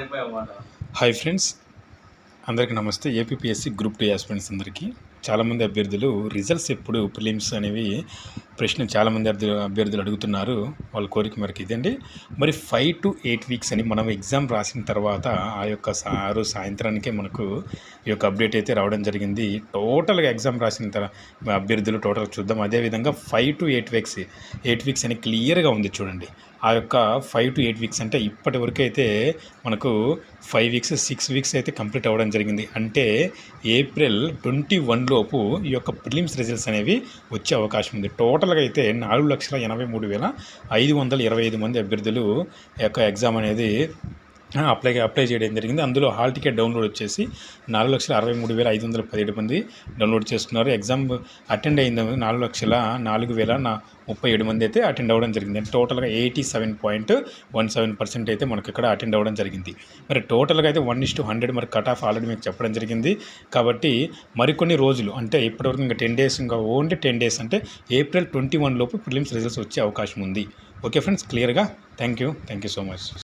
Hi friends అందరికీ నమస్తే. APSC group two aspirants అందరికీ. చాలామంది అభ్యర్థులు రిజల్ట్స్ ఎప్పుడు ప్రిలిమ్స్ అనేవి ప్రశ్న చాలామంది అభ్యర్థులు అభ్యర్థులు అడుగుతున్నారు. వాళ్ళ కోరిక మేరకు ఇదండి. మరి ఫైవ్ టు ఎయిట్ వీక్స్ అని మనం ఎగ్జామ్ రాసిన తర్వాత ఆ యొక్క ఆ రోజు సాయంత్రానికే మనకు ఈ యొక్క అప్డేట్ అయితే రావడం జరిగింది. టోటల్గా ఎగ్జామ్ రాసిన తర్వాత అభ్యర్థులు టోటల్ చూద్దాం. అదేవిధంగా five to eight weeks eight weeks అని క్లియర్గా ఉంది చూడండి. ఆ యొక్క ఫైవ్ టు ఎయిట్ వీక్స్ అంటే ఇప్పటి వరకు అయితే మనకు ఫైవ్ వీక్స్ సిక్స్ వీక్స్ అయితే కంప్లీట్ అవ్వడం జరిగింది. అంటే ఏప్రిల్ ట్వంటీ వన్ లోపు ఈ యొక్క ప్రిలిమ్స్ రిజల్ట్స్ అనేవి వచ్చే అవకాశం ఉంది. టోటల్ టోటల్గా అయితే నాలుగు లక్షల ఎనభై మూడు వేల ఐదు వందల ఇరవై ఐదు మంది అభ్యర్థులు యొక్క ఎగ్జామ్ అనేది అప్లై అప్లై చేయడం జరిగింది. అందులో హాల్ టికెట్ డౌన్లోడ్ వచ్చేసి నాలుగు లక్షల అరవై మూడు వేల ఐదు వందల పదిహేడు మంది డౌన్లోడ్ చేసుకున్నారు. ఎగ్జామ్ అటెండ్ అయిన నాలుగు లక్షల నాలుగు వేల నా ముప్పై ఏడు మంది అయితే అటెండ్ అవ్వడం జరిగింది. అంటే టోటల్గా eighty seven point one seven percent అయితే మనకి ఇక్కడ అటెండ్ అవ్వడం జరిగింది. మరి టోటల్గా అయితే వన్ ఇస్ టు హండ్రెడ్ మరి కట్ ఆఫ్ ఆల్రెడీ మీకు చెప్పడం జరిగింది. కాబట్టి మరికొన్ని రోజులు అంటే ఇప్పటివరకు ఇంకా టెన్ డేస్ ఇంకా ఓన్లీ టెన్ డేస్ అంటే ఏప్రిల్ ట్వంటీ వన్ లోపు ప్రిలిమ్స్ రిజల్ట్స్ వచ్చే అవకాశం ఉంది. ఓకే ఫ్రెండ్స్ క్లియర్గా? Thank you thank you so much.